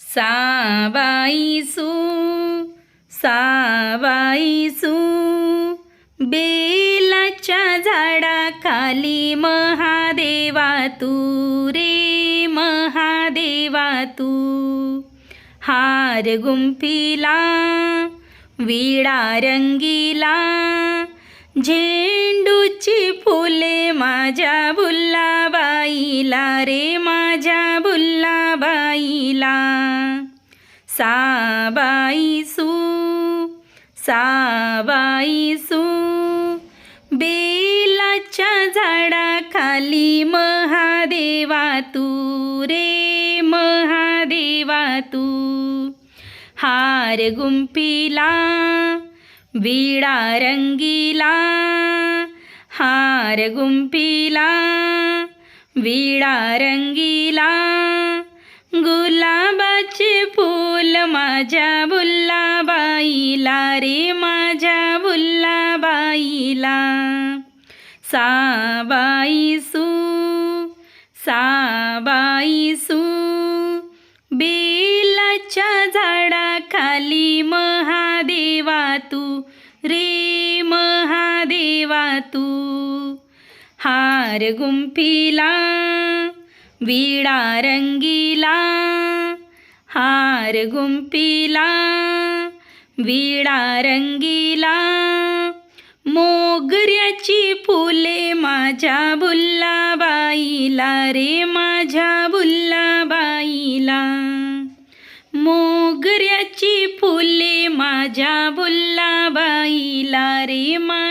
साबाईसू साबाईसू बेलाच्या झाडाखाली महादेवा तू रे महादेवा तू. हार गुंफिला विडा रंगीला झेंडूची फुले माझ्या बुल्लाबाईला रे माझ्या बुल्लाबाई साबाईसू साबाईसू बेलाच्या झाडाखाली महादेवा तू रे महादेवा तू हार गुंफिला विडा रंगीला हार गुंफिला विडा रंगीला माझ्या बुल्लाबाईला रे माझ्या बुल्लाबाईला. साबाईसू साबाईसू बेलाच्या झाडाखाली महादेवा तू रे महादेवा तू. हार गुंफिला विडा रंगीला हार गुंपिला विडा रंगीला मोगऱ्याची फुले माझ्या बुल्लाबाईला रे माझ्या बुल्लाबाईला मोगऱ्याची फुले माझ्या बुल्लाबाईला रे मा